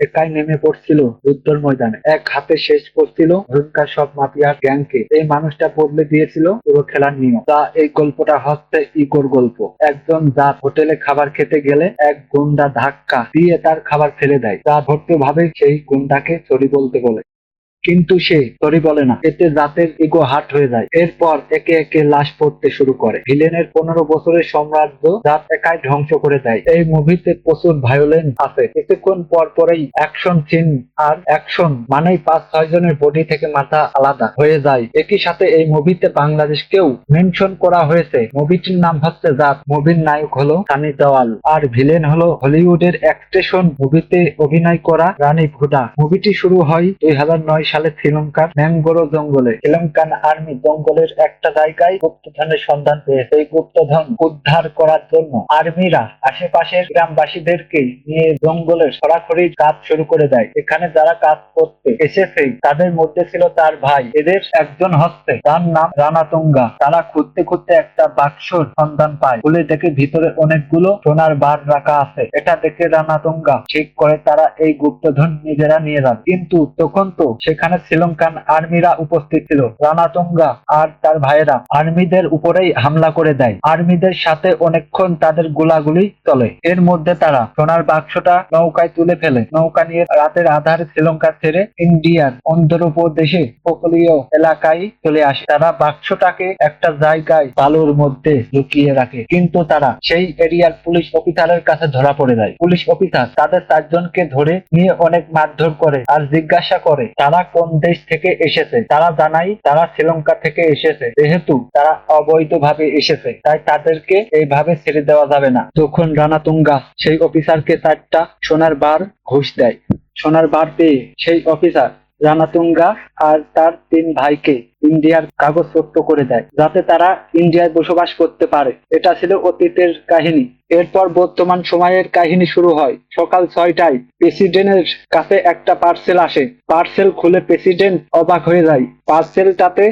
একাই নেমে পড়ছিল যুদ্ধর ময়দানে। এক হাতে শেষ করছিল হরুনকার সব মাফিয়ার গ্যাংকে। এই মানুষটা বদলে দিয়েছিল পুরো খেলার নিয়ম। তা এই গল্পটা হচ্ছে ইগোর গল্প। একজন জাত হোটেলে খাবার খেতে গেলে এক গুন্ডা ধাক্কা দিয়ে তার খাবার ফেলে দেয়। তা ভর্তি ভাবে সেই গুন্ডাকে চরি বলতে বলে। কিন্তু সে সরি বলে না, এতে জাতের ইগো হাট হয়ে যায়। এরপর একে একে লাশ পড়তে শুরু করে। ভিলেনের পনেরো বছরের সাম্রাজ্য জাত একাই ধ্বংস করে দেয়। এই মুভিতে প্রচুর ভায়োলেন্স আছে। কিছুক্ষণ পর পরেই অ্যাকশন সিন আর অ্যাকশন মানেই পাঁচ, ছয় জনের বডি থেকে মাথা আলাদা হয়ে যায়। একই সাথে এই মুভিতে বাংলাদেশকেও মেনশন করা হয়েছে। মুভিটির নাম হচ্ছে জাত। মুভির নায়ক হলো সানি দেওয়াল। আর ভিলেন হলো হলিউডের অ্যাক্টেশন মুভিতে অভিনয় করা রানী ভুডা মুভিটি শুরু হয় দুই হাজার নয় সালে। শ্রীলঙ্কার ম্যাঙ্গোরো জঙ্গলে, শ্রীলঙ্কান আর্মি জঙ্গলের একটা জায়গায় গুপ্তধনের সন্ধান পেয়েছে। এই গুপ্তধন উদ্ধার করার জন্য আর্মিরা আশেপাশের গ্রামবাসীদেরকে নিয়ে জঙ্গলের সরাসরি কাজ শুরু করে দেয়। এখানে যারা কাজ করতে এসেছে, তাদের মধ্যে ছিল তার ভাই। এদের একজন হচ্ছে তার নাম রানাতুঙ্গা। তারা খুঁজতে খুঁজতে একটা বাক্সর সন্ধান পায়। খুলে দেখে ভিতরে অনেকগুলো সোনার বার রাখা আছে। এটা দেখে রানাতুঙ্গা ঠিক করে তারা এই গুপ্তধন নিজেরা নিয়ে যান। কিন্তু তখন তো সেখানে শ্রীলঙ্কান আর্মিরা উপস্থিত ছিল, রানাতুঙ্গা আর তার ভাইয়েরা আর্মিদের উপরেই হামলা করে দেয়। আর্মিদের সাথে অনেকক্ষণ তাদের গোলাগুলি চলে। এর মধ্যে তারা সোনার বাক্সটা নৌকায় তুলে ফেলে। নৌকা নিয়ে রাতের আধারে শ্রীলঙ্কা ছেড়ে ইন্ডিয়ার অন্ধ্রপ্রদেশে উপকূলীয় এলাকায় চলে আসে। তারা বাক্সটাকে একটা জায়গায় বালুর মধ্যে লুকিয়ে রাখে। কিন্তু তারা সেই এরিয়ার পুলিশ অফিসারের কাছে ধরা পড়ে যায়। পুলিশ অফিসার তাদের চারজনকে ধরে নিয়ে অনেক মারধর করে আর জিজ্ঞাসা করে, তারা কোন দেশ থেকে এসেছে? তারা জানাই তারা শ্রীলঙ্কা থেকে এসেছে। যেহেতু তারা অবৈধভাবে এসেছে, তাই তাদেরকে এইভাবে ছেড়ে দেওয়া যাবে না। যখন রানা তুঙ্গা সেই অফিসারকে চারটা সোনার বার ঘুষ দেয়, সোনার বার পেয়ে সেই অফিসার রানাতুঙ্গা আর তার তিন ভাইকে ইন্ডিয়ার কাগজপত্র করে দেয়, যাতে তারা ইন্ডিয়ায় বসবাস করতে পারে। এটা ছিল অতীতের কাহিনী। এরপর বর্তমান সময়ের কাহিনী শুরু হয়। সকাল ছয়টায় প্রেসিডেন্টের কাছে একটা পার্সেল আসে। পার্সেল খুলে প্রেসিডেন্ট অবাক হয়ে যায়। পার্সেলটাতে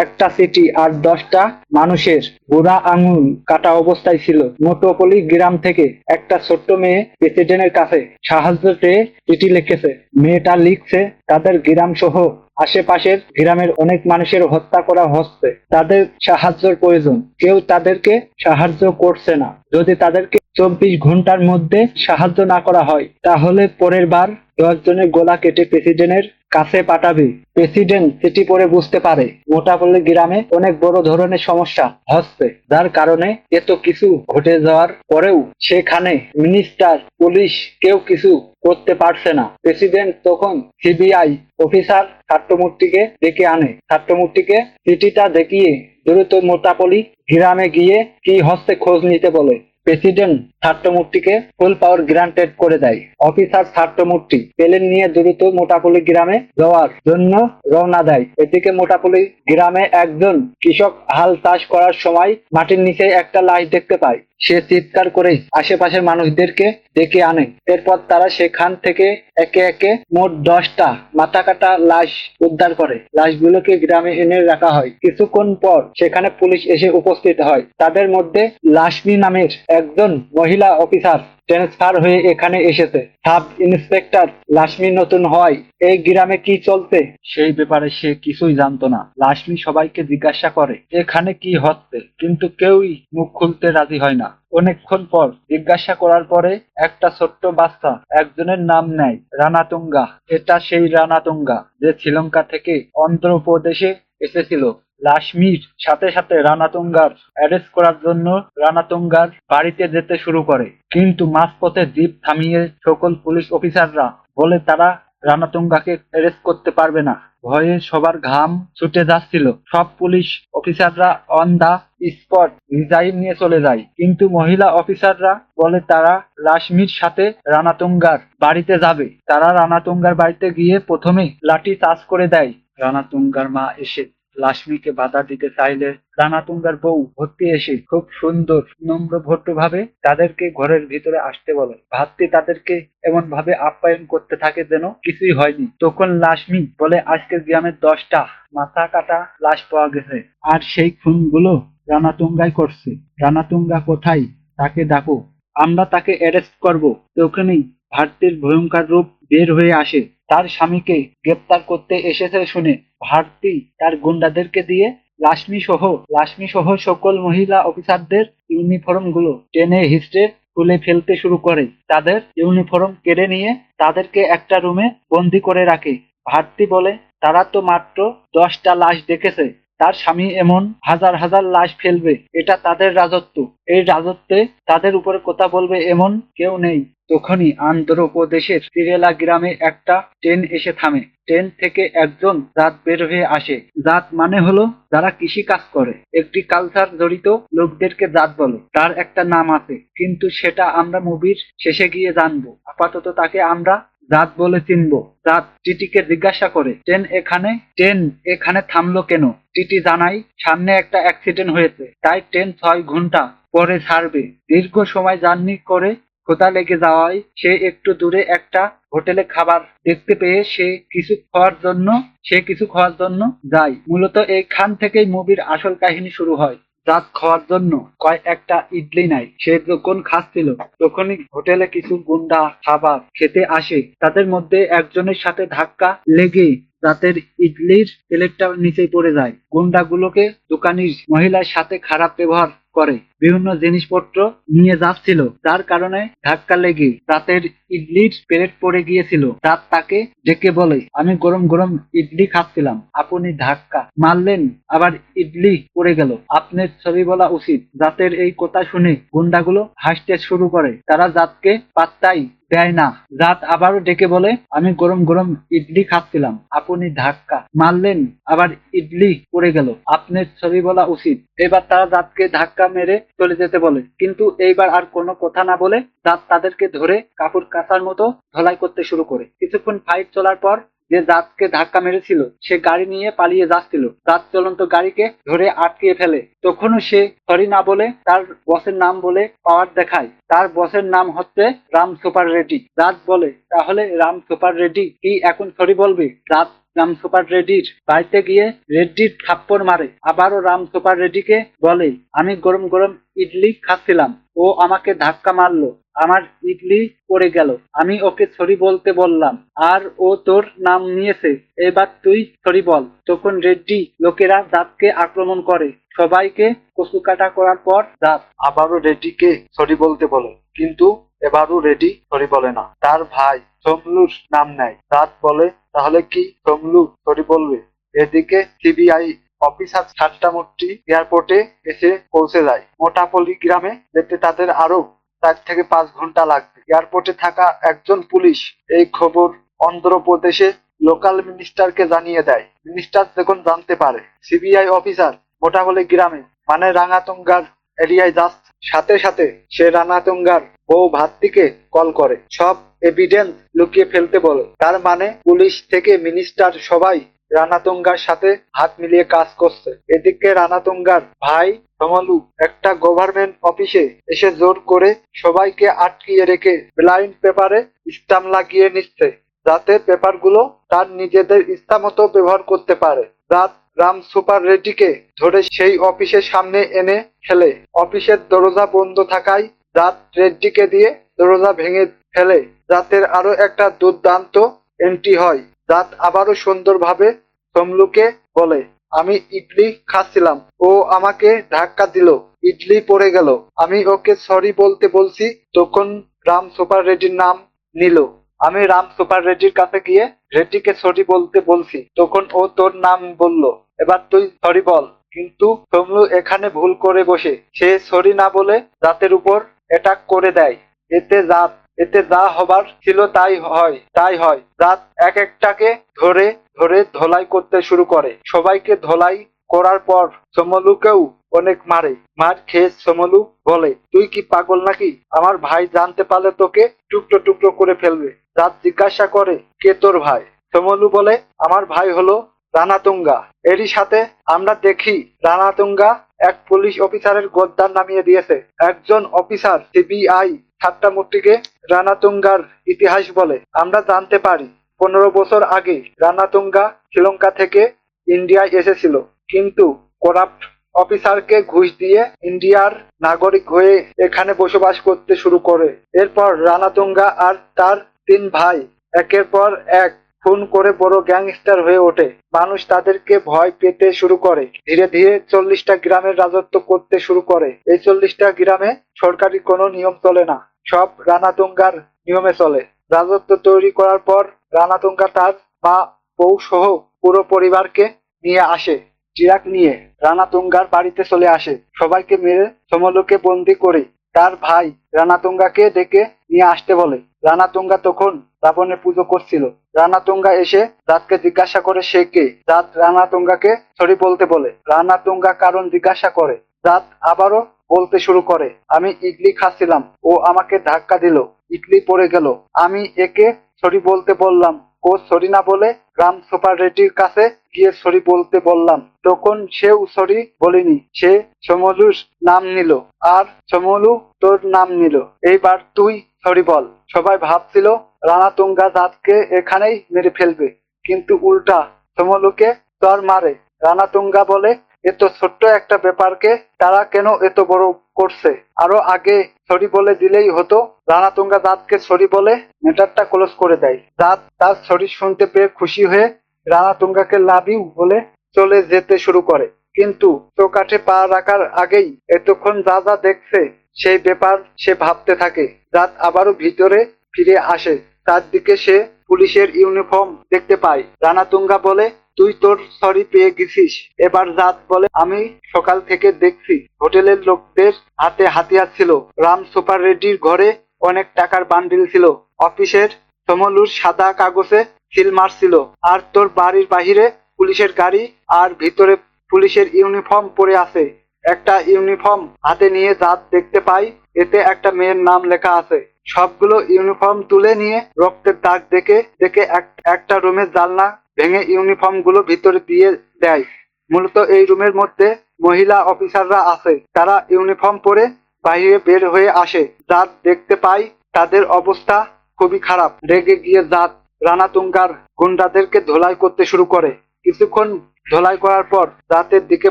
একটা সিটি আর দশটা মানুষের বুড়া আঙুল কাটা অবস্থায় ছিল। মোটোপলি গ্রাম থেকে একটা ছোট্ট মেয়ে প্রেসিডেন্টের কাছে সাহায্য চেয়ে চিঠি লিখেছে। মেয়েটা লিখছে, তাদের গ্রাম সহ আশেপাশের গ্রামের অনেক মানুষের হত্যা করা হচ্ছে। তাদের সাহায্যের প্রয়োজন। কেউ তাদেরকে সাহায্য করছে না। যদি তাদেরকে চব্বিশ ঘণ্টার মধ্যে সাহায্য না করা হয়, তাহলে পরের বার দশজনের গোলা কেটে প্রেসিডেন্টের কাছে পাঠাবে। প্রেসিডেন্ট চিঠি পড়ে বুঝতে পারে। মোটাপল্লী গ্রামে অনেক বড় ধরনের সমস্যা হচ্ছে। যার কারণে এত কিছু ঘটে যাওয়ার পরেও সেখানে মিনিস্টার পুলিশ কেউ কিছু করতে পারছে না। প্রেসিডেন্ট তখন সিবিআই অফিসার ছাত্রমূর্তিকে ডেকে আনে। ছাত্রমূর্তিকে চিঠিটা দেখিয়ে দ্রুত মোটাপলি গ্রামে গিয়ে কি হচ্ছে খোঁজ নিতে বলে। প্রেসিডেন্ট ছাত্রমূর্তিকে ফুল পাওয়ার গ্রান্টেড করে দেয়। অফিসার ছাত্রমূর্তি পেলেন নিয়ে দ্রুত মোটাপুলি গ্রামে যাওয়ার জন্য রওনা দেয়। এদিকে মোটাপুলি গ্রামে একজন কৃষক হাল চাষ করার সময় মাটির নিচে একটা লাশ দেখতে পায়। সে চিৎকার করে আশেপাশের মানুষদেরকে ডেকে আনে। এরপর তারা সেখান থেকে একে একে মোট দশটা মাথা কাটা লাশ উদ্ধার করে। লাশগুলোকে গ্রামে এনে রাখা হয়। কিছুক্ষণ পর সেখানে পুলিশ এসে উপস্থিত হয়। তাদের মধ্যে লাশমি নামের একজন মহিলা অফিসার, ট্রান্সফার হয়ে এখানে এসেছে। সাব ইন্সপেক্টর লাশমি নতুন হয়, এই গ্রামে কি চলছে? সেই ব্যাপারে সে কিছুই জানতো না। লাশমি সবাইকে জিজ্ঞাসা করে, এখানে কি হচ্ছে? কিন্তু কেউই মুখ খুলতে রাজি হয় না। অনেকক্ষণ পর জিজ্ঞাসা করার পরে একটা ছোট্ট বাচ্চা একজনের নাম নেয়, রানাতুঙ্গা। এটা সেই রানাতুঙ্গা, যে শ্রীলঙ্কা থেকে অন্ধ্রপ্রদেশে এসেছিল। লাশমির সাথে সাথে রানাতুঙ্গার অ্যারেস্ট করার জন্য রানাতুঙ্গার বাড়িতে যেতে শুরু করে। কিন্তু মাঝপথে জিপ থামিয়ে সকল পুলিশ অফিসাররা বলে তারা রানাতুঙ্গাকে অ্যারেস্ট করতে পারবে না। ভয়ে সবার ঘাম ছুটে যাচ্ছিল। সব পুলিশ অফিসাররা অন দা স্পট রিজাইন নিয়ে চলে যায়। কিন্তু মহিলা অফিসাররা বলে তারা লাশমির সাথে রানাতুঙ্গার বাড়িতে যাবে। তারা রানাতুঙ্গার বাড়িতে গিয়ে প্রথমে লাঠি চার্জ করে দেয়। রানাতুঙ্গার মা এসে লাশমিকে বাধা দিতে চাইলে রানাতুঙ্গার বউ ভর্তি এসে খুব সুন্দর নম্র ভট্ট ভাবে তাদেরকে ঘরের ভিতরে আসতে বলে। ভাবতে তাদেরকে এমন ভাবে আপ্যায়ন করতে থাকে যেন কিছুই হয়নি। তখন লাশমি বলে, আজকে গ্রামের দশটা মাথা কাটা লাশ পাওয়া গেছে। আর সেই খুনগুলো রানাতুঙ্গাই করছে। রানাতুঙ্গা কোথায়? তাকে ডাকো। আমরা তাকে অ্যারেস্ট করব। তখনই ভারতের ভয়ঙ্কর রূপ বের হয়ে আসে। তার স্বামীকে গ্রেপ্তার করতে এসেছে শুনে ভারতী তার গুন্ডাদেরকে দিয়ে লাশমি সহ লাশমি সহ সকল মহিলা অফিসারদের ইউনিফর্মগুলো টেনে হিস্ট্রে খুলে ফেলতে শুরু করে। তাদের ইউনিফর্ম কেড়ে নিয়ে তাদেরকে একটা রুমে বন্দি করে রাখে। ভারতী বলে, তারা তো মাত্র দশটা লাশ দেখেছে। তার স্বামী এমন হাজার হাজার লাশ ফেলবে, এটা তাদের রাজত্ব। এই রাজত্বে তাদের উপরে কথা বলবে এমন কেউ নেই। তখনই আন্ধ্রপ্রদেশের তিরেলা গ্রামে একটা ট্রেন এসে থামে। ট্রেন থেকে একজন জাত বের হয়ে আসে। জাত মানে হলো যারা কৃষি কাজ করে। একটি কালচার জড়িত লোকদেরকে জাত বলে। তার একটা নাম আছে। কিন্তু সেটা আমরা মুভির শেষে গিয়ে জানব। আপাতত তাকে আমরা জাত বলে চিনবো। জাত টিটিকে জিজ্ঞাসা করে ট্রেন এখানে? ট্রেন এখানে থামলো কেন? টিটি জানাই সামনে একটা অ্যাক্সিডেন্ট হয়েছে। তাই ট্রেন ছয় ঘণ্টা পরে ছাড়বে। দীর্ঘ সময় জার্নি করে ক্ষুধা লেগে যাওয়ায় সে একটু দূরে একটা হোটেলে খাবার দেখতে পেয়ে সে কিছু খাওয়ার জন্য, সে কিছু খাওয়ার জন্য যায়। মূলত এইখান থেকেই মুভির আসল কাহিনী শুরু হয়। রাত খাওয়ার জন্য কয় একটা ইডলি নাই, সে যখন খাচ্ছিল, তখনই হোটেলে কিছু গুন্ডা খাবার খেতে আসে। তাদের মধ্যে একজনের সাথে ধাক্কা লেগে রাতের ইডলির প্লেটটা নিচে পড়ে যায়। গুন্ডাগুলোকে দোকানির মহিলার সাথে খারাপ ব্যবহার করে। বিভিন্ন জিনিসপত্র নিয়ে যাচ্ছিল। যার কারণে ধাক্কা লেগে রাতের ইডলির প্লেট পড়ে গিয়েছিল। রাত তাকে ডেকে বলে, আমি গরম গরম ইডলি খাচ্ছিলাম। আপনি ধাক্কা মারলেন, আবার ইডলি পড়ে গেল। আপনার ছবি বলা উচিত। জাতের এই কথা শুনে গুন্ডাগুলো হাসতে শুরু করে। তারা জাতকে পাত্তাই দেয় না। জাত আবারও ডেকে বলে, আমি গরম গরম ইডলি খাচ্ছিলাম। আপনি ধাক্কা মারলেন, আবার ইডলি পড়ে গেল। আপনার ছবি বলা উচিত। এবার তারা জাতকে ধাক্কা মেরে চলে যেতে বলে। কিন্তু এইবার আর কোনো কথা না বলে জাত তাদেরকে ধরে কাপড় কাচার মতো ধলাই করতে শুরু করে। কিছুক্ষণ ফাইট চলার পর যে জাতকে ধাক্কা মেরেছিল, সে গাড়ি নিয়ে পালিয়ে যাচ্ছিল। জাত চলন্ত গাড়িকে ধরে আটকিয়ে ফেলে। তখনও সে সরি না বলে তার বসের নাম বলে পাওয়ার দেখায়। তার বসের নাম হচ্ছে রাম সুপার রেড্ডি। জাত বলে, তাহলে রাম সুপার রেড্ডি কি এখন সরি বলবে? জাত রাম সুপার রেড্ডির বাড়িতে গিয়ে রেড্ডির থাপ্পড় মারে। আবারও রাম সুপার রেড্ডিকে বলে, আমি গরম গরম ইডলি খাচ্ছিলাম। ও আমাকে ধাক্কা মারলো। আমার ইডলি পড়ে গেল। আমি ওকে সরি বলতে বললাম। আর ও তোর নাম নিয়েছে। এবার তুই সরি বল। তখন রেড্ডি লোকেরা দাঁতকে আক্রমণ করে। সবাইকে কচু কাটা করার পর দাঁত আবারও রেড্ডিকে সরি বলতে বলে। কিন্তু এবারও রেডি সরি বলে না। তার ভাই সোমলুর নাম নেয়। দাঁত বলে, তাহলে কি সোমলু সরি বলবে, এদিকে সিবিআই অফিসার সাতটামূর্তি এয়ারপোর্টে এসে পৌঁছে যায়। মোটাপল্লী গ্রামে যেতে তাদের আরও চার থেকে পাঁচ ঘণ্টা লাগবে। এয়ারপোর্টে থাকা একজন পুলিশ এই খবর অন্ধ্রপ্রদেশে লোকাল মিনিস্টারকে জানিয়ে দেয়। মিনিস্টার যখন জানতে পারে, সিবিআই অফিসার মোটাপল্লী গ্রামে মানে রাঙাতঙ্গার এরিয়ায় যাচ্ছে। সাথে সাথে সে রানাতুঙ্গার বউ ভাত্তিকে কল করে। সব এভিডেন্স লুকিয়ে ফেলতে বলে। তার মানে পুলিশ থেকে মিনিস্টার সবাই রানাতুঙ্গার সাথে হাত মিলিয়ে কাজ করছে। এদিকে রানাতুঙ্গার ভাই সমলু একটা গভর্নমেন্ট অফিসে এসে জোর করে সবাইকে আটকিয়ে রেখে ব্লাইন্ড পেপারে স্টাম্প লাগিয়ে নিচ্ছে। যাতে পেপারগুলো তার নিজেদের ইচ্ছা মতো ব্যবহার করতে পারে। রাত রাম সুপার রেড্ডিকে ধরে সেই অফিসের সামনে এনে ফেলে। অফিসের দরজা বন্ধ থাকায় রাত রেড্ডিকে দিয়ে দরজা ভেঙে ফেলে। রাতের আরও একটা দুর্দান্ত এন্ট্রি হয়। রাত আবারও সুন্দরভাবে সমলুকে বলে, আমি ইডলি খাচ্ছিলাম। ও আমাকে ধাক্কা দিল। ইডলি পড়ে গেল। আমি ওকে সরি বলতে বলছি। তখন রাম সুপার রেড্ডির নাম নিল। আমি রাম সুপার রেড্ডির কাছে গিয়ে রেড্ডিকে সরি বলতে বলছি। তখন ও তোর নাম বলল। এবার তুই সরি বল। কিন্তু তমলু এখানে ভুল করে বসে। সে সরি না বলে রাতের উপর অ্যাটাক করে দেয়। এতে রাত এতে যা হবার ছিল তাই হয় তাই হয়। রাত এক একটাকে ধরে ধরে ধোলাই করতে শুরু করে। সবাইকে ধোলাই করার পর সমলুকেও অনেক মারে। মার খেয়ে সমলু বলে, তুই কি পাগল নাকি? আমার ভাই জানতে পারলে তোকে টুকরো টুকরো করে ফেলবে। রাত জিজ্ঞাসা করে, কে তোর ভাই? সমলু বলে, আমার ভাই হলো রানাতুঙ্গা। এরই সাথে আমরা দেখি রানাতুঙ্গা এক পুলিশ অফিসারের গদ্দার নামিয়ে দিয়েছে। একজন অফিসার, সিবিআই, ঠাট্টা মূর্তিকে রানাতুঙ্গার ইতিহাস বলে। আমরা জানতে পারি, পনেরো বছর আগে রানাতুঙ্গা শ্রীলঙ্কা থেকে ইন্ডিয়ায় এসেছিল। কিন্তু করাপ্ট অফিসারকে ঘুষ দিয়ে ইন্ডিয়ার নাগরিক হয়ে এখানে বসবাস করতে শুরু করে। এরপর রানাতুঙ্গা আর তার তিন ভাই, একের পর এক খুন করে বড় গ্যাংস্টার হয়ে ওঠে। মানুষ তাদেরকে ভয় পেতে শুরু করে। ধীরে ধীরে চল্লিশটা গ্রামের রাজত্ব করতে শুরু করে। এই চল্লিশটা গ্রামে সরকারি কোনো নিয়ম চলে না। সব রানাতুঙ্গার নিয়মে চলে। রাজত্ব তৈরি করার পর রানাতুঙ্গা তার মা, বউ সহ পুরো পরিবারকে নিয়ে আসে। চিরাগ নিয়ে রানাতুঙ্গার বাড়িতে চলে আসে। সবাইকে মেরে সমলোকে বন্দি করে তার ভাই রানাতুঙ্গাকে ডেকে নিয়ে আসতে বলে। রানাতুঙ্গা তখন রাবণের পুজো করছিল। রানা তুঙ্গা এসে রাতকে জিজ্ঞাসা করে সে কে? রাত তুঙ্গাকে সরি বলতে বলে। রানা তুঙ্গা কারণ জিজ্ঞাসা করে। রাত আবারও বলতে শুরু করে, আমি ইডলি খাচ্ছিলাম। ও আমাকে ধাক্কা দিল। ইডলি পড়ে গেল। আমি একে সরি বলতে বললাম। ও সরি না বলে গ্রাম সুপার রেড্ডির কাছে গিয়ে সরি বলতে বললাম। তখন সেও সরি বলিনি। সে সমলুর নাম নিল। আর সমলু তোর নাম নিল। এইবার তুই সরি বল। সবাই ভাবছিল রানা তুঙ্গা দাঁতকে এখানেই মেরে ফেলবে। কিন্তু উল্টা সমলুকে তোর মারে। রানা তুঙ্গা বলে এত ছোট্ট একটা ব্যাপারকে তারা কেন এত বড় করছে? আরও আগে সরি বলে দিলেই হতো, রানা তুঙ্গা দাঁতকে সরি বলে মেটারটা ক্লোজ করে দেয়। দাঁত, তার সরি শুনতে পেয়ে খুশি হয়ে রানাতুঙ্গাকে লাভ ইউ বলে চলে যেতে শুরু করে। কিন্তু চোকাঠে পা রাখার আগেই এতক্ষণ যা যা দেখছে, সেই ব্যাপার সে ভাবতে থাকে। রাত আবারও ভিতরে ফিরে আসে। তার দিকে সে পুলিশের ইউনিফর্ম দেখতে পায়। রানা তুঙ্গা বলে তুই তোর সরি পেয়ে গেছিস। এবার জাত বলে আমি সকাল থেকে দেখছি হোটেলের লোকদের হাতে হাতিয়ার ছিল। রাম সুপার রেড্ডির ঘরে অনেক টাকার বান্ডিল ছিল। অফিসের সমলুর সাদা কাগজে সিল মারছিল। আর তোর বাড়ির বাহিরে পুলিশের গাড়ি আর ভিতরে পুলিশের ইউনিফর্ম পরে আছে। একটা ইউনিফর্ম হাতে নিয়ে জাত দেখতে পাই, এতে একটা মেয়ের নাম লেখা আছে। সবগুলো ইউনিফর্ম তুলে নিয়ে রক্তের দাগ দেখে দেখে এক- একটা রুমের জানলা ভেঙে ইউনিফর্মগুলো ভিতরে দিয়ে দেয়। মূলত এই রুমের মধ্যে মহিলা অফিসাররা আছে। তারা ইউনিফর্ম পরে বাইরে বের হয়ে আসে। জাত দেখতে পাই তাদের অবস্থা খুবই খারাপ। রেগে গিয়ে জাত রানাতুঙ্গার গুন্ডাদেরকে ধোলাই করতে শুরু করে। কিছুক্ষণ ধোলাই করার পর রাতের দিকে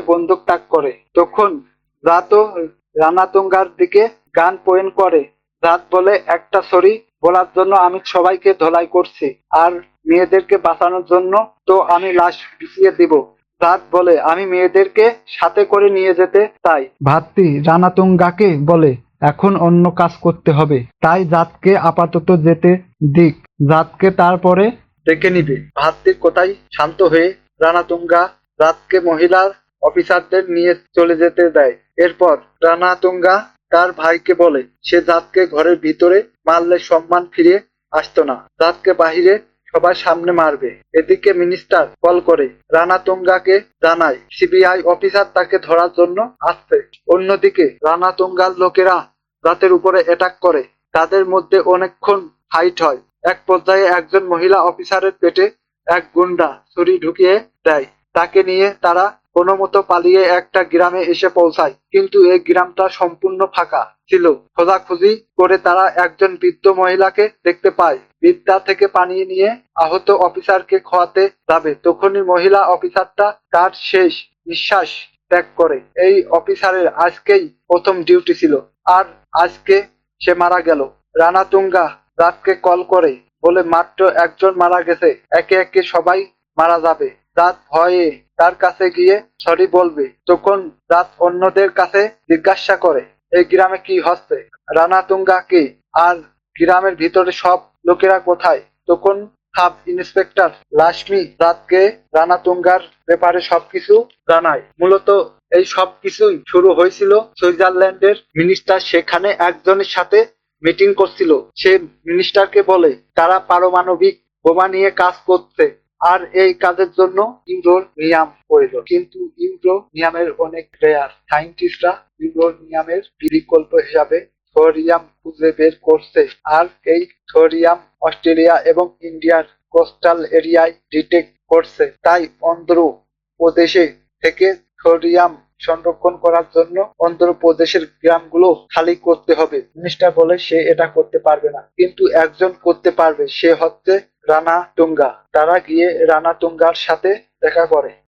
বন্দুক তাক করে। তখন রাতও রানাতুঙ্গার দিকে গান পয়েন্ট করে। রাত বলে একটা সরি বলার জন্য আমি সবাইকে ধলাই করছি, আর মেয়েদেরকে বাঁচানোর জন্য তো আমি লাশ বিছিয়ে দিব। রাত বলে আমি মেয়েদেরকে সাথে করে নিয়ে যেতে চাই। ভাতটি রানাতুঙ্গাকে বলে, এখন অন্য কাজ করতে হবে। তাই জাতকে আপাতত যেতে দিক। জাতকে তারপরে ডেকে নিবে। ভাতটির কোথায়? শান্ত হয়ে রানাতুঙ্গা রাতকে মহিলার অফিসারদের নিয়ে চলে যেতে দেয়। এরপর রানাতুঙ্গা তার ভাইকে বলে, সে জাতকে ঘরের ভিতরে মারলে সম্মান ফিরে আসতো না। জাতকে বাহিরে সবার সামনে মারবে। এদিকে মিনিস্টার কল করে রানাতুঙ্গাকে জানায়, সিবিআই অফিসার তাকে ধরার জন্য আসছে। অন্যদিকে রানাতুঙ্গার লোকেরা জাতের উপরে অ্যাটাক করে। তাদের মধ্যে অনেকক্ষণ ফাইট হয়। এক পর্যায়ে একজন মহিলা অফিসারের পেটে এক গুন্ডা ছুরি ঢুকিয়ে দেয়। তাকে নিয়ে তারা কোনো মতো পালিয়ে একটা গ্রামে এসে পৌঁছায়। কিন্তু এই গ্রামটা সম্পূর্ণ ফাঁকা ছিল। খোঁজাখুঁজি করে তারা একজন বৃদ্ধ মহিলাকে দেখতে পায়। বিদ্যা থেকে পানি নিয়ে আহত অফিসারকে খোয়াতে যাবে। তখনই মহিলা অফিসারটা তার শেষ নিঃশ্বাস ত্যাগ করে। এই অফিসারের আজকেই প্রথম ডিউটি ছিল। আর আজকে সে মারা গেল। রানাতুঙ্গা রাতকে কল করে বলে, মাত্র একজন মারা গেছে। একে একে সবাই মারা যাবে। রাত ভয়ে তার কাছে গিয়ে সরি বলবে। তখন রাত অন্যদের কাছে জিজ্ঞাসা করে এই গ্রামে কি হচ্ছে? রানাতুঙ্গা কে? আর গ্রামের ভিতরে সব লোকেরা কোথায়? তখন সাব ইন্সপেক্টর লাশমি রাতকে রানাতুঙ্গার ব্যাপারে সবকিছু জানায়। মূলত এই সব কিছুই শুরু হয়েছিল সুইজারল্যান্ডের মিনিস্টার। সেখানে একজনের সাথে মিটিং করছিল। সে মিনিস্টারকে বলে, তারা পারমাণবিক বোমা নিয়ে কাজ করছে। আর এই কাজের জন্য ইউরোনিয়াম প্রয়োজন কিন্তু ইউরোনিয়ামের অনেক রেয়ার সাইন্টিস্টরা ইউরোনিয়ামের বিকল্প হিসাবে থোরিয়াম খুঁজে বের করছে। আর এই থোরিয়াম অস্ট্রেলিয়া এবং ইন্ডিয়ার কোস্টাল এরিয়ায় ডিটেক্ট করছে। তাই অন্ধ্র প্রদেশে থেকে থোরিয়াম সংরক্ষণ করার জন্য অন্ধ্রপ্রদেশের গ্রামগুলো খালি করতে হবে। মিনিস্টার বলে সে এটা করতে পারবে না। কিন্তু একজন করতে পারবে, সে হচ্ছে রানা টুঙ্গা তারা গিয়ে রানা টুঙ্গার সাথে দেখা করে।